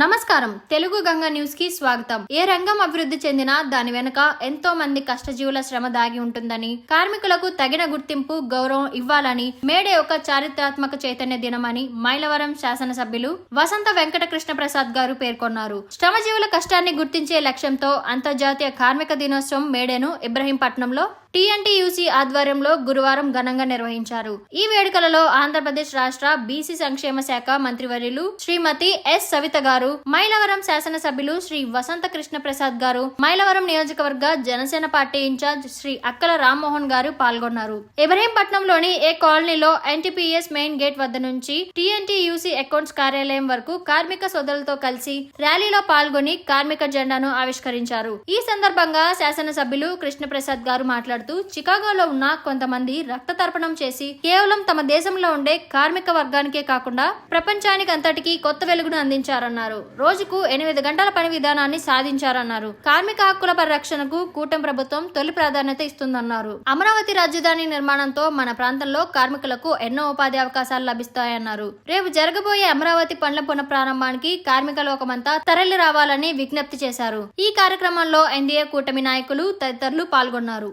నమస్కారం. తెలుగు గంగ న్యూస్కి స్వాగతం. ఏ రంగం అభివృద్ధి చెందినా దాని వెనుక ఎంతో మంది కష్టజీవుల శ్రమ దాగి ఉంటుందని కార్మికులకు తగిన గుర్తింపు గౌరవం ఇవ్వాలని మేడే ఒక చారిత్రాత్మక చైతన్య దినమని మైలవరం శాసనసభ్యులు వసంత వెంకట కృష్ణ ప్రసాద్ గారు పేర్కొన్నారు. శ్రమజీవుల కష్టాన్ని గుర్తించే లక్ష్యంతో అంతర్జాతీయ కార్మిక దినోత్సవం మేడేను ఇబ్రహీంపట్నంలో టీఎన్టీయూసీ ఆధ్వర్యంలో గురువారం ఘనంగా నిర్వహించారు. ఈ వేడుకలలో ఆంధ్రప్రదేశ్ రాష్ట్ర బీసీ సంక్షేమ శాఖ మంత్రివర్యులు శ్రీమతి ఎస్. సవిత గారు మైలవరం శాసనసభ్యులు శ్రీ వసంత కృష్ణ ప్రసాద్ గారు మైలవరం నియోజకవర్గ జనసేన పార్టీ ఇన్ఛార్జ్ శ్రీ అక్కల రామ్మోహన్ గారు పాల్గొన్నారు. ఇబ్రహీంపట్నంలోని ఏ కాలనీలో ఎన్టీపీఎస్ మెయిన్ గేట్ వద్ద నుంచి టీఎన్టీయూసీ అకౌంట్స్ కార్యాలయం వరకు కార్మిక సోదరులతో కలిసి ర్యాలీలో పాల్గొని కార్మిక జెండాను ఆవిష్కరించారు. ఈ సందర్భంగా శాసనసభ్యులు కృష్ణప్రసాద్ గారు మాట్లాడుతూ చికాగోలో ఉన్న కొంతమంది రక్త తర్పణం చేసి కేవలం తమ దేశంలో ఉండే కార్మిక వర్గానికే కాకుండా ప్రపంచానికి అంతటికీ కొత్త వెలుగును అందించారన్నారు. రోజుకు ఎనిమిది గంటల పని విధానాన్ని సాధించారన్నారు. కార్మిక హక్కుల పరిరక్షణకు కూటమి ప్రభుత్వం తొలి ప్రాధాన్యత ఇస్తుందన్నారు. అమరావతి రాజధాని నిర్మాణంతో మన ప్రాంతంలో కార్మికులకు ఎన్నో ఉపాధి అవకాశాలు లభిస్తాయన్నారు. రేపు జరగబోయే అమరావతి పనుల పునఃప్రారంభానికి కార్మిక లోకమంతా తరలి రావాలని విజ్ఞప్తి చేశారు. ఈ కార్యక్రమంలో ఎన్డీఏ కూటమి నాయకులు తదితరులు పాల్గొన్నారు.